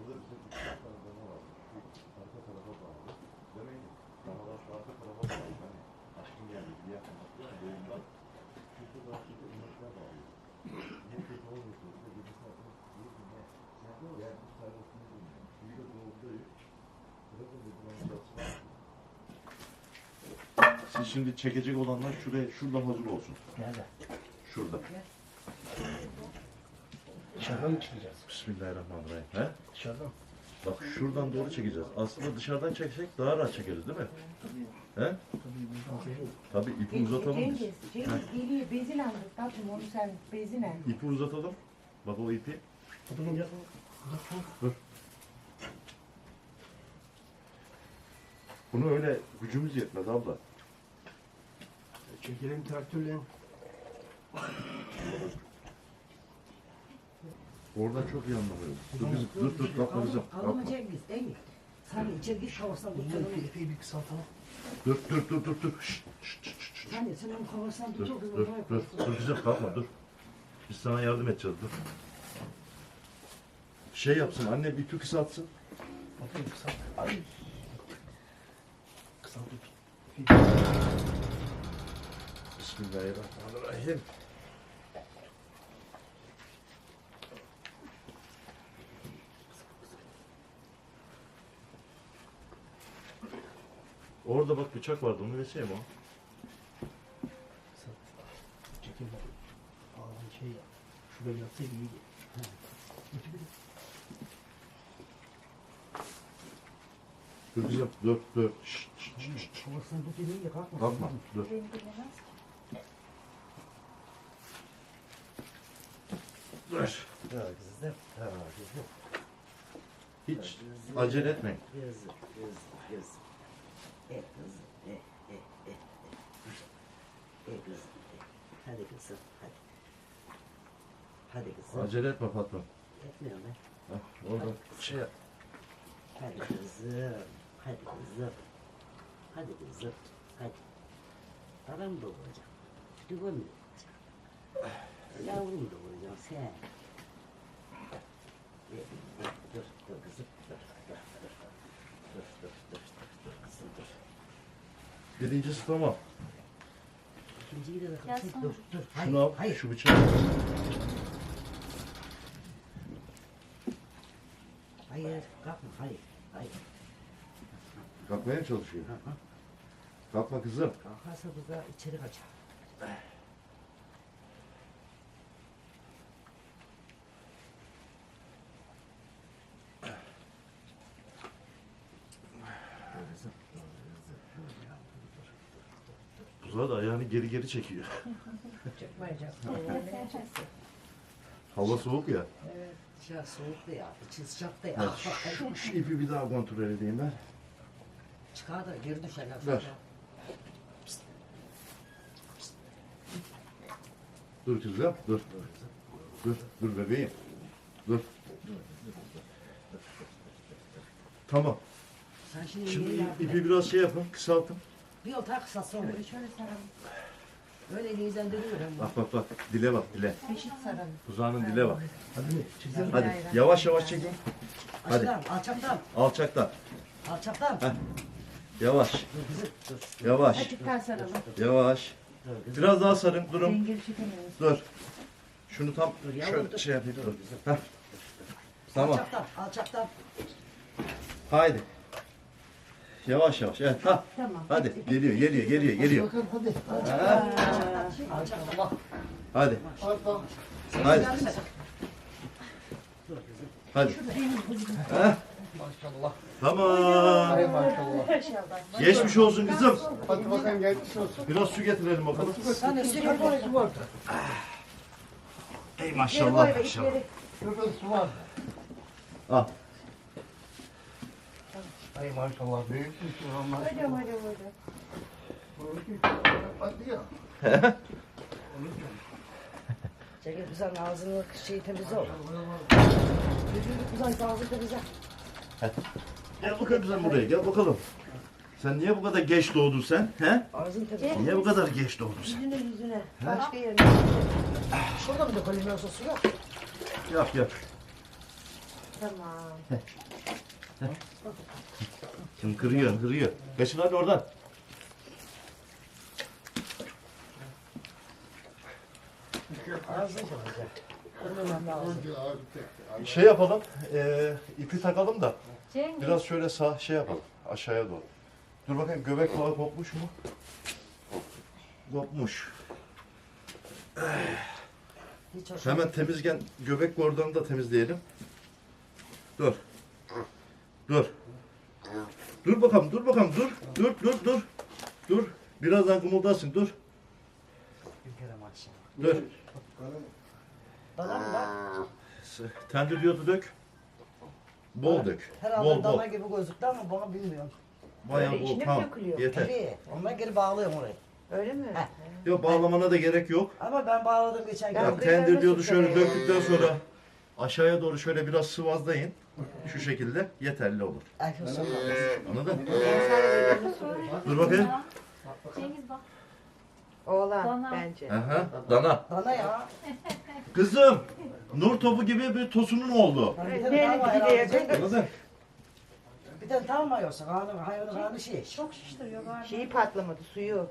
Burada bizim üç tane dana var. Şu arka tarafa bağlı. Demek ki danalar şu arka tarafa bağlı. Hani aşkın geldi. Bir yakın bakıyor. Doğumdan. Şurada da şurada inekler bağlı. Ne kötü olmuyor. Bir de birisi atmak istiyor. Ne? Yani bir tanesini bilmiyorum. Bir de doğumdayım. Bırakın dedim ben yatsın. Siz şimdi çekecek olanlar şuraya, şurada hazır olsun. Nerede? Şurada. Dışarıdan mı çıkacağız? Bismillahirrahmanirrahim. He? Dışarıdan. Bak şuradan doğru çekeceğiz. Aslında dışarıdan çeksek daha rahat çekeriz değil mi? He? Tabii ipi uzatalım biz. Cengiz, Cengiz geliyor bezin aldık tatlım onu sen bezin al. İpi uzatalım. Bak o ipi. Adamın ya. Bunu öyle gücümüz yetmez abla. Çekelim traktörle. Orada çok iyi anlamıyorum. Dur kızım, dur dur kalkma kızım. Kalma Kalkma. Cengiz, değil mi? Sen içeri gir şavasdan Bunun tutalım. ipi, bir kısaltalım. Dur dur dur dur dur. Şşt, şşt, şşt, şşt. Sen de sen onun kafasından Dur tutur dur dur. Dur kızım kalkma dur. Biz sana yardım edeceğiz dur. Şey yapsın anne bir tük kısaltsın. Bakayım kısalt. Ay. Kısalt ipi. İpi. Bismillahirrahmanirrahim. Orada bak bıçak vardı onu versene mi o? Çekim bak. Ağzın şey ya. Şurada yatsaydı iyiydi. Dur kızım dur dur. Şşt, şşt, şşt. Kafasından tut elini de kalkma. Kalkma dur. Beni bilemez. Dur. Ya kızım. Hiç acele etmeyin. Kızım, kızım, kızım. E kızım, e, e, e, e. E kızım, e. Hadi kızım, hadi. Hadi kızım. Acele etme patron. Etmiyorum ben. Hah, orada şey yap. Hadi kızım, hadi kızım. Hadi kızım, hadi. Adam doğuracak. Düğün doğuracak. Yavrum doğuracak sen. Dur, dur kızım, dur, dur, dur. Dur, dur, dur, dur, dur kızım, dur. Birincisi tamam. İkinciyi de sana. Dur, dur. Şunu al. hayır. Şu bıçağı. Hayır, kalkma, hayır, hayır. Kalkmaya mı çalışıyor? Kalkma kızım. Kalkarsa bu da içeri kaçar. Dur kızım, dur kızım, dur ya, dur, dur. Buzağı da ayağını geri geri çekiyor. Çıkmayacak. Hava soğuk ya. Evet, dışarı soğuktu ya, içi sıcaktı ya. Evet, şu, şu ipi bir daha kontrol edeyim ben. Çıkar da geri düşerler. Ver. Dur kızım, dur. Dur, dur bebeğim. Dur. Tamam. Sen Şimdi Şimdi ipi biraz şey yapın, kısaltın. Bir yolta kısaltsın onu. Şöyle şöyle saralım. Öyle elinden dönüyor hem. Bak bak bak, dile bak dile. Eşit saralım. Buzağının dile bak. Hadi mi? Çekelim. Hadi yavaş yavaş çekin. Hadi. Aşağıdan, alçaktan, Alçaktan. alçaktan. Heh. Yavaş, yavaş, Açık daha saralım. yavaş. Biraz daha sarın, durun. Dengeli çekemiyoruz. Dur. Şunu tam şöyle dur. şey yapayım. Dur. Heh. Tamam. Alçaktan, alçaktan. Haydi. Yavaş yavaş. Evet. Ha. Tamam. Hadi. Geliyor, geliyor, geliyor, geliyor. Bakalım hadi. Bak. Hadi. Hadi. Hadi. Maşallah. Tamam. Ay maşallah. Geçmiş olsun kızım. Hadi bakalım geçmiş olsun. Biraz su getirelim bakalım. Şurada koy. su var. Ey maşallah. maşallah. Şurada su var. Al. Ay maşallah. Büyük bir su var Hadi maşallah. hadi ya. Çekil güzel ağzını şey temiz ol. Yüzünü güzel ağzını temiz ol. Gel bakalım sen buraya gel bakalım. Sen niye bu kadar geç doğdun sen? He? Ağzını temiz ol. Niye bu kadar geç doğdun sen? Yüzüne yüzüne. Başka yerine. Şurada mı dökelim sosu yok? Yap yap. Tamam. Kim kırıyor kırıyor. Kaçın hadi oradan. Şey yapalım. eee ipi takalım da. Cengiz. Biraz şöyle sağ şey yapalım. Aşağıya doğru. Dur bakayım göbek bağı kopmuş mu? Kopmuş. Hiç hoş Hemen temizken göbek bordanı da temizleyelim. Dur. Dur. Dur bakalım, dur bakalım, dur. Dur, dur, dur. Dur. Birazdan kımıldasın, dur. Bir kere maşallah. Dur. Bana mı bak? Tendir diyordu dök. Bol dök. Herhalde Bol bol. dana gibi gözüktü ama bana bilmiyorum. Bayağı Böyle bol. içine mi Tamam. dökülüyor? Yeter. Tabii. Ondan geri bağlıyorum orayı. Öyle mi? Heh. Yok bağlamana da gerek yok. Ama ben bağladım geçen Ben Ya gün. tendir diyordu şöyle döktükten sonra aşağıya doğru şöyle biraz sıvazlayın. Şu şekilde yeterli olur. Hüsnü. Anladın? Dur bakayım. Cengiz bak. Oğlan Bana. bence. Aha, dana. Dana ya. Kızım, nur topu gibi bir tosunun oldu. Ben bir tane daha var herhalde. Anladın? Bir tane daha mı yoksa? Hayvanın, hayvanın karnı şey. Çok şiştiriyor galiba. Şeyi patlamadı suyu.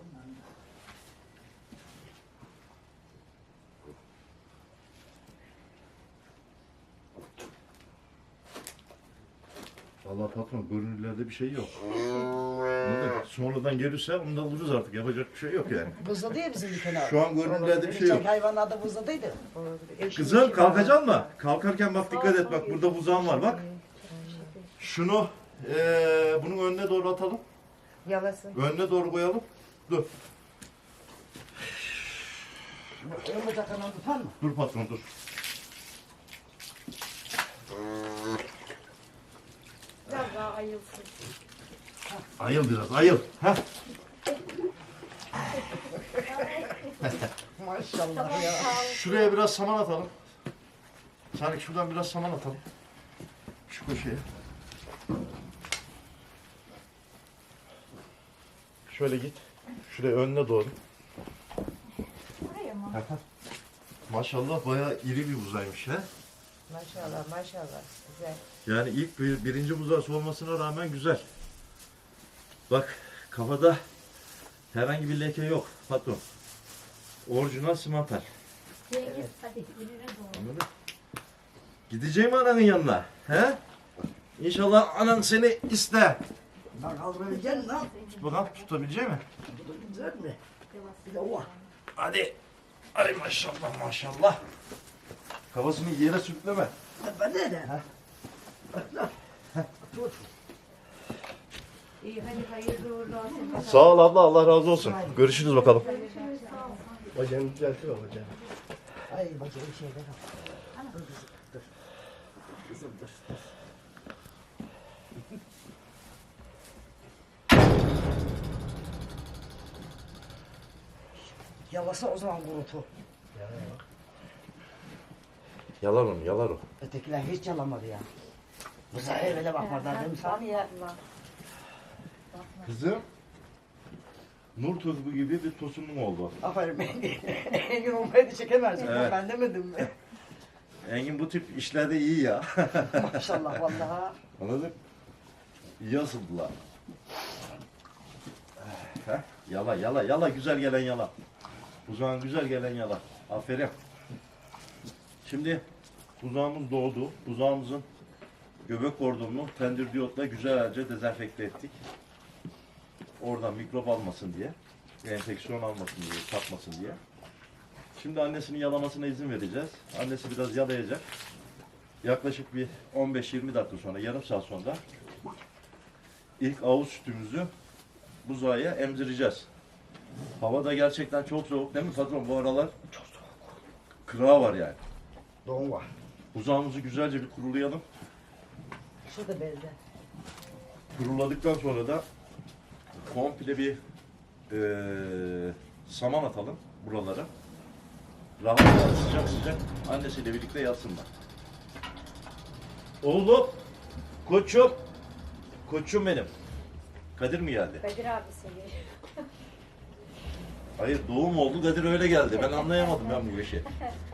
Allah patron görünürlerde bir şey yok. Anladın? Sonradan gelirse onu da alırız artık. Yapacak bir şey yok yani. Buzladı ya bizim bir tane. Şu an görünürlerde bir şey yok. hayvanlarda buzladıydı. Kızım kalkacaksın mı? Kalkarken bak dikkat et bak burada buzağın var bak. Şunu eee bunun önüne doğru atalım. Yalasın. Önüne doğru koyalım. Dur. Ömür takanı tutar mı? Dur patron dur. Biraz daha ayılsın. Ayıl biraz ayıl. Heh. Maşallah ya. Şuraya biraz saman atalım. Sanki şuradan biraz saman atalım. Şu köşeye. Şöyle git. Şuraya önüne doğru. Buraya mı? Maşallah bayağı iri bir buzaymış ha. Maşallah maşallah. Güzel. Yani ilk bir, birinci buzağısı olmasına rağmen güzel. Bak kafada herhangi bir leke yok patron. Orijinal simantal. Cengiz hadi ileri doğru. Anladın? Gideceğim ananın yanına. He? İnşallah anan seni ister. Ben kaldırabilecek misin lan? Bakalım tutabilecek mi? Tutabilecek mi? Bir de o. Hadi. Ay maşallah maşallah. Kafasını yere sürtleme. Ben de de. Tut. İyi hadi hayırlı uğurlu olsun. Sağ ol abla Allah razı olsun. Görüşürüz bakalım. Bacağını düzeltir o bacağını. Ay bacım bir şeyler al. Dur kızım dur. Kızım dur. dur. Yalasa o zaman kurutu. Yalar onu yalar o. Ötekiler hiç yalamadı ya. Bu sefer evine bakmadılar dedim sana ya. Kızım. Nur tozu gibi bir tosunum oldu. Aferin Engin olmayı da çekemez. Evet. Ben demedim mi? Engin bu tip işlerde iyi ya. Maşallah vallahi. Anladın? İyi asıldılar. Heh, yala yala yala güzel gelen yala. Uzağın güzel gelen yala. Aferin. Şimdi buzağımız doğdu. Buzağımızın göbek kordonunu tendir diyotla güzelce dezenfekte ettik. Oradan mikrop almasın diye. Enfeksiyon almasın diye, kapmasın diye. Şimdi annesinin yalamasına izin vereceğiz. Annesi biraz yalayacak. Yaklaşık bir 15-20 dakika sonra, yarım saat sonra ilk avuz sütümüzü buzağa emzireceğiz. Hava da gerçekten çok soğuk değil mi patron bu aralar? Çok soğuk. Kırağı var yani. Doğum var. Buzağımızı güzelce bir kurulayalım. Şurada belde. Kuruladıktan sonra da komple bir eee, saman atalım buralara. Rahat rahat sıcak sıcak annesiyle birlikte yatsınlar. Oğlum, koçum, koçum benim. Kadir mi geldi? Kadir abi seviyor. Hayır doğum oldu Kadir öyle geldi. Ben anlayamadım ben bu işi.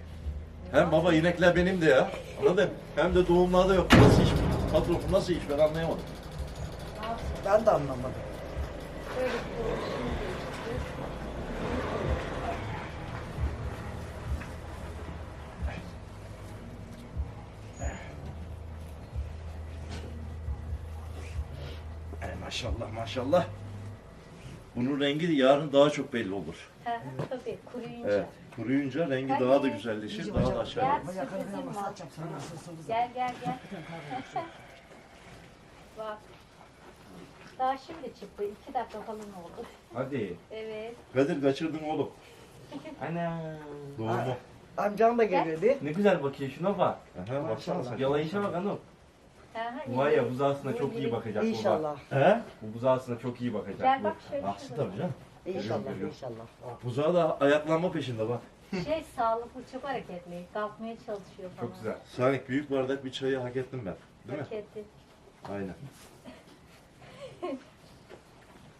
Hem baba inekler benim de ya. Anladın? Hem de doğumlarda yok. Nasıl iş? Patron bu nasıl iş ben anlayamadım. Ben de anlamadım. Ay maşallah maşallah. Bunun rengi yarın daha çok belli olur. Ha, tabii kuruyunca. Evet. Kuruyunca rengi daha da güzelleşir, daha da aşağı Gel olur. sürprizim var. Gel gel gel. Bak. Daha şimdi çıktı. iki dakika falan oldu. Hadi. Evet. Kadir kaçırdın oğlum Ana. doğumu. Amcam da geliyor değil Ne güzel bakıyor şuna bak. Aha, baksana sen. Yalayışa bak hanım. Ha, ha, Bu Var ya buzağısına çok iyi bakacak bu bak. İnşallah. He? Bu buzağısına çok iyi bakacak Gel bu. bak şöyle. Baksın şurada. tabii canım. İnşallah. İnşallah. Buzağı da ayaklanma peşinde bak. Şey sağlıklı çok hareketli. Kalkmaya çalışıyor falan. Çok güzel. Sanki büyük bardak bir çayı hak ettim ben. Değil mi? Hareketli. Aynen.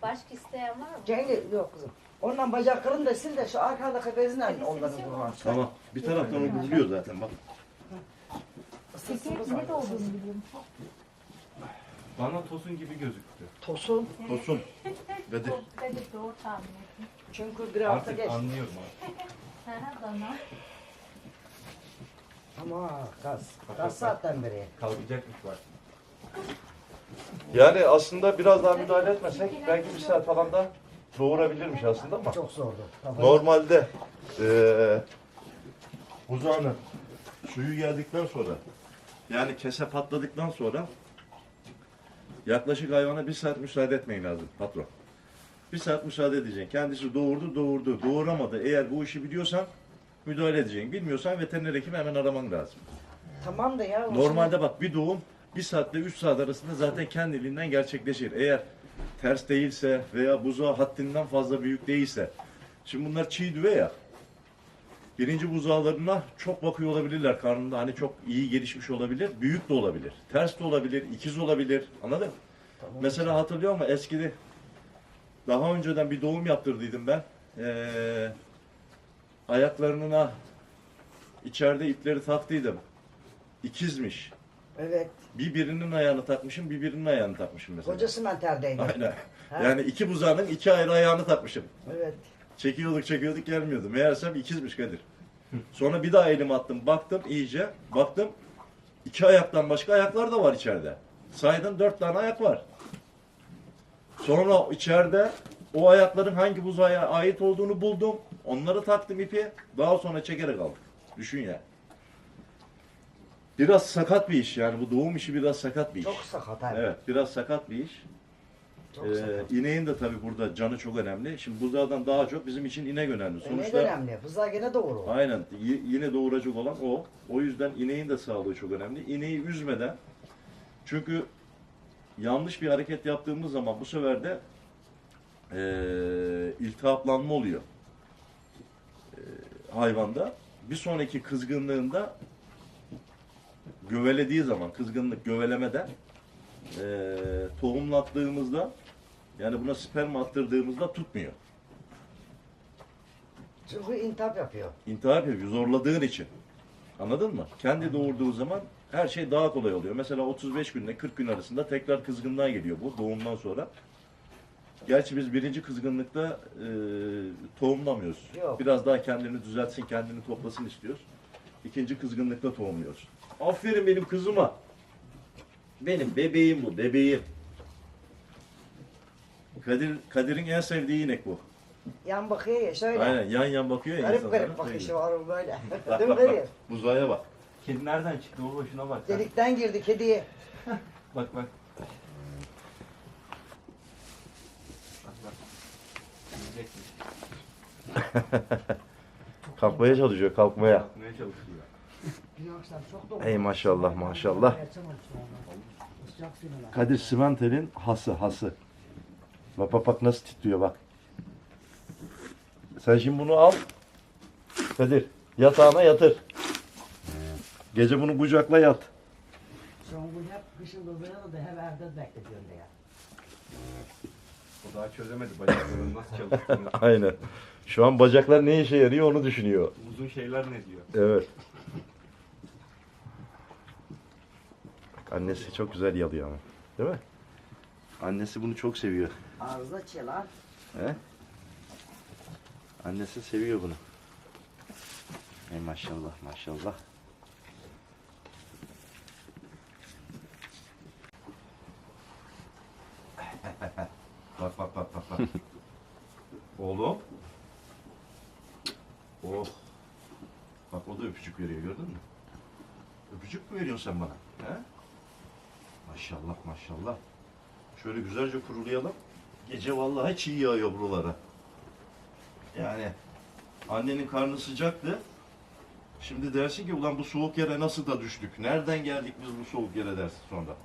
Başka isteyen var mı? Cengiz yok kızım. Ondan bacaklarını da sil de şu arkadaki bezle onları vurma. Tamam. Bir taraftan o buluyor zaten bak. Peki ne de olduğunu biliyor musun? Bana tosun gibi gözüktü. Tosun. Tosun. Kadir. Kadir doğru tahmin ettim. Çünkü bir hafta Artık geçti. anlıyorum artık. Ha ha bana. Ama gaz. Gaz saatten beri. Kalkacakmış bak. Yani aslında biraz daha müdahale etmesek belki bir saat falan da doğurabilirmiş aslında ama. Çok zordu. Kafayı- Normalde eee buzağının suyu geldikten sonra yani kese patladıktan sonra yaklaşık hayvana bir saat müsaade etmeyin lazım patron. Bir saat müsaade edeceksin. Kendisi doğurdu doğurdu. Doğuramadı. Eğer bu işi biliyorsan müdahale edeceksin. Bilmiyorsan veteriner hekimi hemen araman lazım. Tamam da ya. o Normalde bak bir doğum bir saatle üç saat arasında zaten kendiliğinden gerçekleşir. Eğer ters değilse veya buzağı haddinden fazla büyük değilse. Şimdi bunlar çiğ düve ya. Birinci buzağlarına çok bakıyor olabilirler karnında. Hani çok iyi gelişmiş olabilir. Büyük de olabilir. Ters de olabilir. ikiz olabilir. Anladın mı? Tamam. Mesela hatırlıyor musun? Eskide daha önceden bir doğum yaptırdıydım ben. Ee, ayaklarına içeride ipleri taktıydım. İkizmiş. Evet. Bir birinin ayağını takmışım, bir birinin ayağını takmışım mesela. Koca simenterdeydi. Aynen. Ha? Yani iki buzağının iki ayrı ayağını takmışım. Evet. Çekiyorduk çekiyorduk gelmiyordu. Meğersem ikizmiş Kadir. Sonra bir daha elimi attım. Baktım iyice. Baktım iki ayaktan başka ayaklar da var içeride. Saydım dört tane ayak var. Sonra içeride o ayakların hangi buzağa ait olduğunu buldum. Onları taktım ipi. Daha sonra çekerek aldık. Düşün ya. Biraz sakat bir iş yani. Bu doğum işi biraz sakat bir iş. Çok sakat abi. Evet, biraz sakat bir iş. Ee, ineğin de tabii burada canı çok önemli. Şimdi buzağdan daha çok bizim için inek önemli. Ne Sonuçta önemli? Buzağı gene doğru. aynen y- yine doğuracak olan o. O yüzden ineğin de sağlığı çok önemli. İneği üzmeden çünkü yanlış bir hareket yaptığımız zaman bu sefer de ee, iltihaplanma oluyor ee, hayvanda. Bir sonraki kızgınlığında gövelediği zaman kızgınlık gövelemeden ee, tohumlattığımızda yani buna sperm attırdığımızda tutmuyor. Çünkü intihap yapıyor. İntihar yapıyor zorladığın için. Anladın mı? Kendi doğurduğu zaman her şey daha kolay oluyor. Mesela 35 günle 40 gün arasında tekrar kızgınlığa geliyor bu doğumdan sonra. Gerçi biz birinci kızgınlıkta e, tohumlamıyoruz. Yok. Biraz daha kendini düzeltsin, kendini toplasın istiyoruz. İkinci kızgınlıkta tohumluyoruz. Aferin benim kızıma. Benim bebeğim bu, bebeğim. Kadir, Kadir'in en sevdiği inek bu. Yan bakıyor ya şöyle. Aynen yan yan bakıyor ya Garip insanlara. garip bakışı var böyle. Bak Değil mi. Kadir? Buzağa bak. Kedi nereden çıktı baba şuna bak. sen. Delikten girdi kediye. Bak bak. Bak bak. Yiyecekmiş. Kalkmaya çalışıyor kalkmaya. Yapmaya çalışıyor. Ey maşallah maşallah. Kadir Simentel'in hası hası. Bak bak bak nasıl titriyor bak. Sen şimdi bunu al. Kadir Yatağına yatır. Gece bunu kucakla yat. Son gün hep kışın kızına da hep evde bekletiyorum ya. O daha çözemedi bacaklarının nasıl çalıştığını. Aynen. Şu an bacaklar ne işe yarıyor onu düşünüyor. Uzun şeyler ne diyor? Evet. Annesi çok güzel yalıyor ama. Değil mi? Annesi bunu çok seviyor. Ağızda çelar. He? Annesi seviyor bunu. Ey maşallah maşallah. bak bak bak bak bak. Oğlum. Oh. Bak o da öpücük veriyor gördün mü? Öpücük mü veriyorsun sen bana? He? Maşallah maşallah. Şöyle güzelce kurulayalım. Gece vallahi çiğ yağıyor buralara. Yani annenin karnı sıcaktı. Şimdi dersin ki ulan bu soğuk yere nasıl da düştük? Nereden geldik biz bu soğuk yere dersin sonra.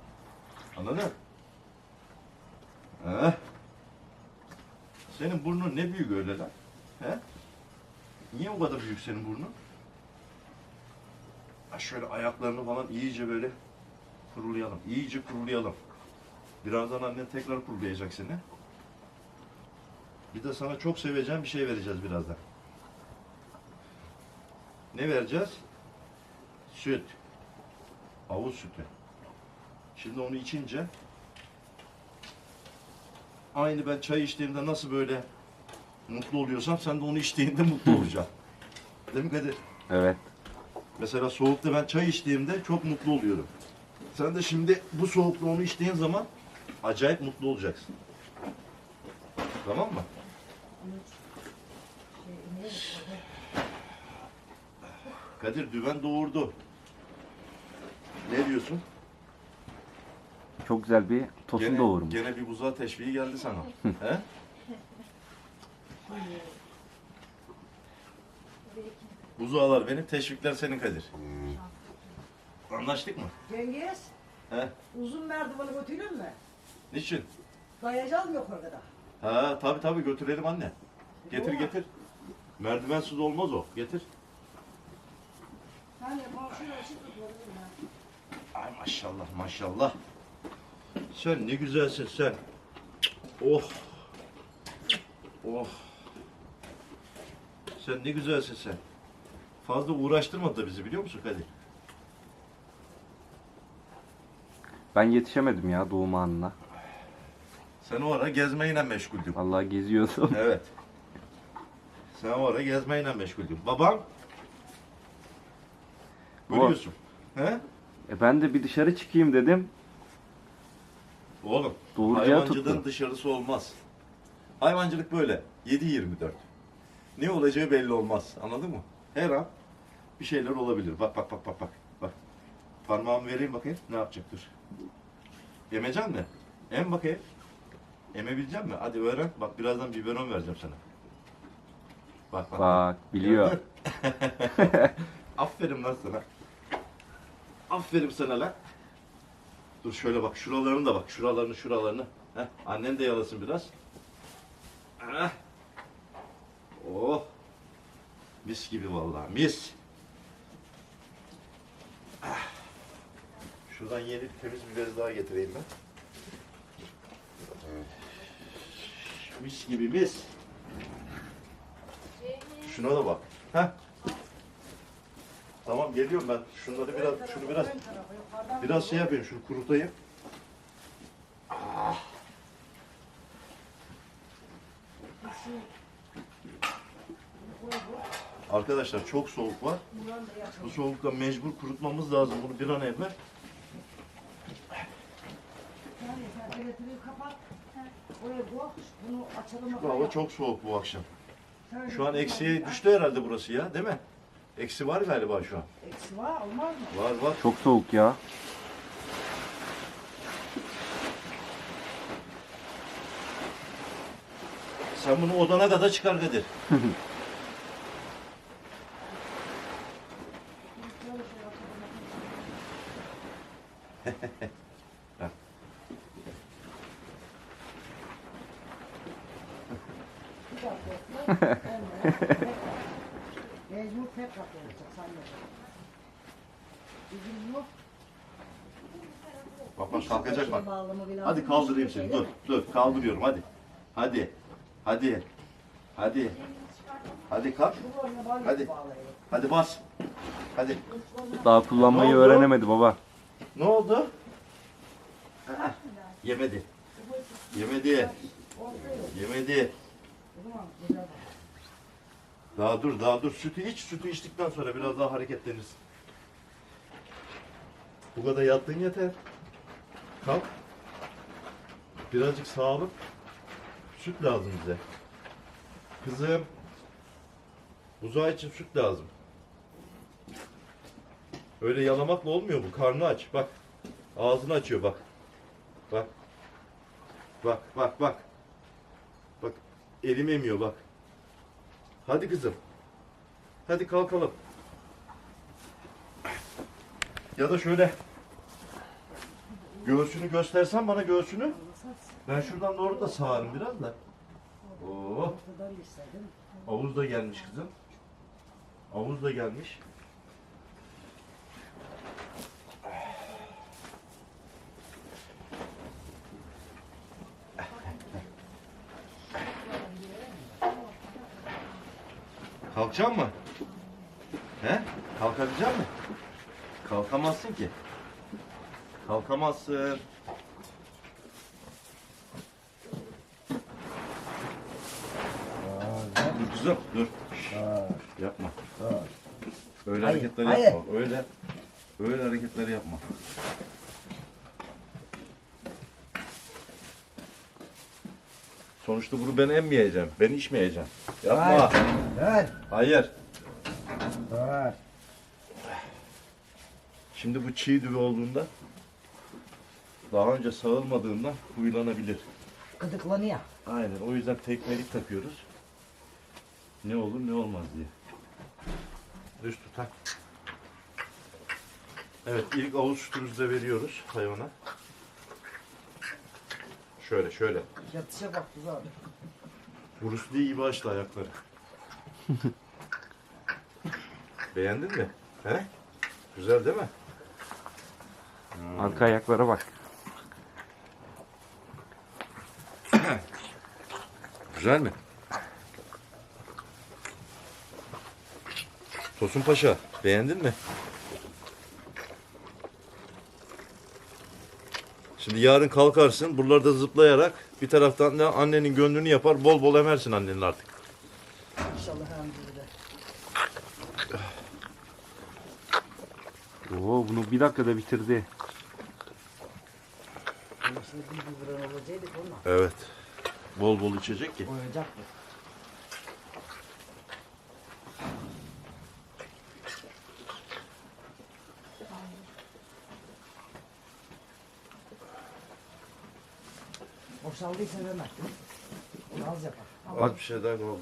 Anladın? He? Senin burnun ne büyük öyle lan? He? Niye o kadar büyük senin burnun? Ha şöyle ayaklarını falan iyice böyle kurulayalım. İyice kurulayalım. Birazdan annen tekrar kurulayacak seni. Bir de sana çok seveceğim bir şey vereceğiz birazdan. Ne vereceğiz? Süt. Avuz sütü. Şimdi onu içince aynı ben çay içtiğimde nasıl böyle mutlu oluyorsam sen de onu içtiğinde mutlu olacaksın. Değil mi Kadir? Evet. Mesela soğukta ben çay içtiğimde çok mutlu oluyorum. Sen de şimdi bu soğukta onu içtiğin zaman acayip mutlu olacaksın. Tamam mı? Kadir düven doğurdu. Ne diyorsun? Çok güzel bir tosun Gene, doğurmuş. gene bir buzağı teşviği geldi sana. He? Buzağlar benim, teşvikler senin Kadir. Anlaştık mı? Cengiz. He? Uzun merdiveni götürür mü? Niçin? Dayayacağız mı yukarıda? Ha tabi tabi götürelim anne. Getir getir. Merdivensiz olmaz o. Getir. Hani komşuyla açık tutuyorum ben. Ay maşallah maşallah. Sen ne güzelsin sen. Oh. Oh. Sen ne güzelsin sen. Fazla uğraştırmadı da bizi biliyor musun Kadir? Ben yetişemedim ya doğum anına. Sen o ara gezmeyle meşguldün. Vallahi geziyordum. Evet. Sen o ara gezmeyle meşguldün. Babam? Görüyorsun. He? E ben de bir dışarı çıkayım dedim. Oğlum Doğuracağı hayvancılığın tuttu. dışarısı olmaz. Hayvancılık böyle. 7-24. Ne olacağı belli olmaz. Anladın mı? Her an bir şeyler olabilir. Bak bak bak bak bak. Bak. Parmağımı vereyim bakayım. Ne yapacaktır? Yemeyecek mi? Em bakayım. Emebilecek mi? Hadi öğren. Bak birazdan biberon vereceğim sana. Bak bak. Bak biliyor. Aferin lan sana. Aferin sana lan. Dur şöyle bak şuralarını da bak. Şuralarını şuralarını. Heh, annen de yalasın biraz. Heh. Oh. Mis gibi vallahi mis. Ah. Şuradan yeni temiz bir bez daha getireyim ben. Mis gibi mis. Şuna da bak. Heh. Tamam geliyorum ben. Şunları biraz, şunu biraz, biraz şey yapayım, şunu kurutayım. Ah. Arkadaşlar çok soğuk var. Bu soğukta mecbur kurutmamız lazım bunu bir an evvel. Kapat. Oraya koy. Bunu açalım. Bu hava çok soğuk bu akşam. Şu an eksiye düştü herhalde burası ya değil mi? Eksi var galiba şu an. Eksi var olmaz mı? Var var. Çok soğuk ya. Sen bunu odana kadar çıkar Kadir. Mecbur tek kat olacak sanmıyorum. Bizim yok. Bak bak kalkacak bak. Şey bağlamı bile Hadi kaldırayım seni. şey Dur dur kaldırıyorum hadi. Hadi. Hadi. Hadi. Hadi kalk. Hadi. Hadi bas. Hadi. Daha kullanmayı Ne oldu? öğrenemedi baba. Ne oldu? Aa, Yemedi. Yemedi. Yemedi. Daha dur daha dur. Sütü iç. Sütü içtikten sonra biraz daha hareketlenirsin. Bu kadar yattın yeter. Kalk. Birazcık sağlık. Süt lazım bize. Kızım. Buzağı için süt lazım. Öyle yalamakla olmuyor bu. Karnı aç. Bak. Ağzını açıyor bak. Bak. Bak bak bak. Bak. Elim emiyor bak. Hadi kızım. Hadi kalkalım. Ya da şöyle. Göğsünü göstersen bana göğsünü. Ben şuradan doğru da sağarım biraz da. Oo? Avuz da gelmiş kızım. Avuz da gelmiş. Kalkacak mı? He? Kalkabilecek mi? Kalkamazsın ki. Kalkamazsın. Dur kızım dur. Yapma. Öyle Hayır, hareketler hayır. yapma. Öyle öyle hareketler yapma. Sonuçta bunu ben emmeyeceğim. Ben içmeyeceğim. Yapma. Ver. Hayır. Ver. Şimdi bu çiğ düve olduğunda daha önce sağılmadığından huylanabilir. Gıdıklanıyor. Aynen. O yüzden tekmelik takıyoruz. Ne olur ne olmaz diye. Düz tutak. Evet ilk avuç sütümüzü de veriyoruz hayvana. Şöyle şöyle. Yatışa bak kız abi. Bruce Lee gibi açtı ayakları. Beğendin mi? He? Güzel değil mi? Arka ayaklara bak. Güzel mi? Tosun Paşa, beğendin mi? Şimdi yarın kalkarsın, buralarda zıplayarak bir taraftan da annenin gönlünü yapar, bol bol emersin annenin artık. İnşallah hamdülillah. Oo bunu bir dakikada bitirdi. Evet. Bol bol içecek ki. Koyacak mı? Boşaldıysa hemen. Onu az yapar. Az bir şey daha oldu.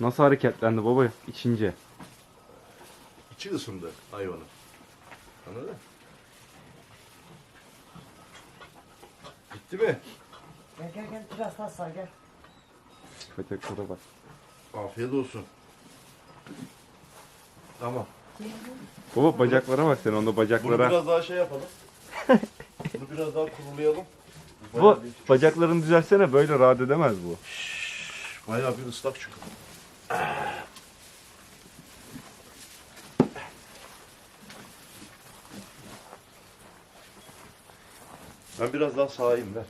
Nasıl hareketlendi baba içince? İçi ısındı hayvanın. Anladın? Bitti mi? Gel gel gel biraz daha sar gel. Bacaklara bak. Afiyet olsun. Tamam. Baba bacaklara bak sen onda Bunu bacaklara. biraz daha şey yapalım. Bunu biraz daha kurulayalım. Bu Bayağı bir, bacaklarını düzelsene böyle rahat edemez bu. bayağı bir ıslak çünkü. Ben biraz daha sağayım ver.